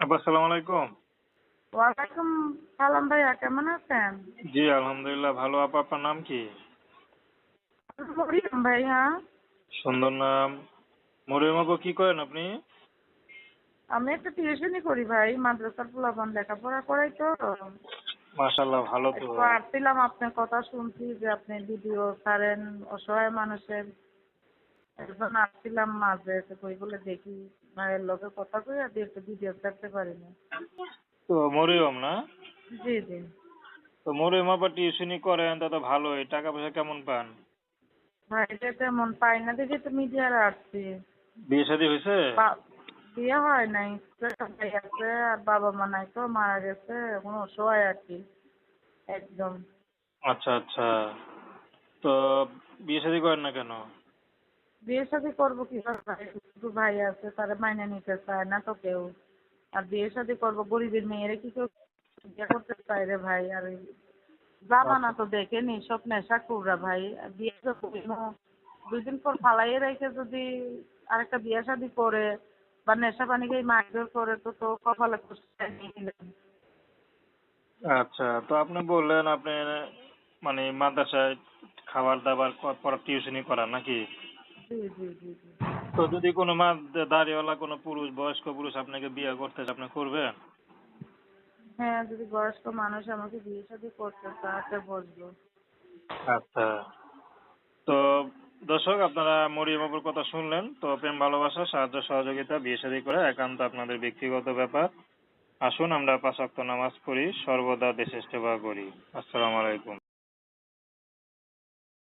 আপা আসসালামু আলাইকুম। ওয়ালাইকুম সালাম ভাইয়া কেমন আছেন? জি আলহামদুলিল্লাহ ভালো। আপা আপনার নাম কি? মরিয়ম ভাইয়া। সুন্দর নাম। মরিয়ম আপা কি করেন আপনি? আমি একটা টিউশনই করি ভাই মাদ্রাসার পোলাপান লেখাপড়া করাই তো। মাশাল্লাহ ভালো তো। আসছিলাম আপনার কথা শুনছি যে আপনি ভিডিও ছাড়েন অসহায় মানুষের। একজন আসছিলাম মাঝে তো কই বলে দেখি মায়ের লোকে কথা কই আর একটু ভিডিও ছাড়তে পারিনি। তো মরিয়ম না? জি জি। তো মরিয়ম আপা টিউশনি করেন তা তো ভালোই। টাকা পয়সা কেমন পান? ভাই এটা তেমন পাই না। দেখি তো মিডিয়ার আসছি। বিয়ে শাদী হয়েছে? বিয়ে হয় নাই। ভাই আছে আর বাবা মা নাই তো মারা গেছে এখন অসহায় আর কি একদম। আচ্ছা আচ্ছা। তো বিয়ে শাদী করেন না কেন? বিয়ে শাদী করব কি করে? ভাই আছে, তারা মাইনে নিতে চায় না তো কেউ। আর বিয়ে শাদী করব গরিবের মেয়েরে কি কেউ বিয়ে করতে চায় রে ভাই? আর জামানা তো দেখেনি সব নেশা কুড়রা ভাই। বিয়ে তো করিনো দুই দিন পর ফালাইয়ে রেখে যদি আরেকটা বিয়ে শাদী করে বা নেশা পানি খেয়ে মারধর করে, তো তো কপালে আচ্ছা তো আপনি বললেন আপনি মানে মাদ্রাসায় খাবার দাবার পর টিউশনি করান নাকি? তো যদি কোনো মা দাড়িওয়ালা কোনো পুরুষ বয়স্ক পুরুষ আপনাকে বিয়ে করতে আপনি করবেন? হ্যাঁ যদি বয়স্ক মানুষ আমাকে বিয়ে শাদী করতে চায় বসবো। আচ্ছা। তো দর্শক আপনারা মরিয়ম আপুর কথা শুনলেন তো প্রেম ভালোবাসা সাহায্য সহযোগিতা বিয়ে শাদী করে একান্ত আপনাদের ব্যক্তিগত ব্যাপার। আসুন আমরা পাঁচ নামাজ পড়ি সর্বদা দেশের সেবা করি। আসসালামু আলাইকুম।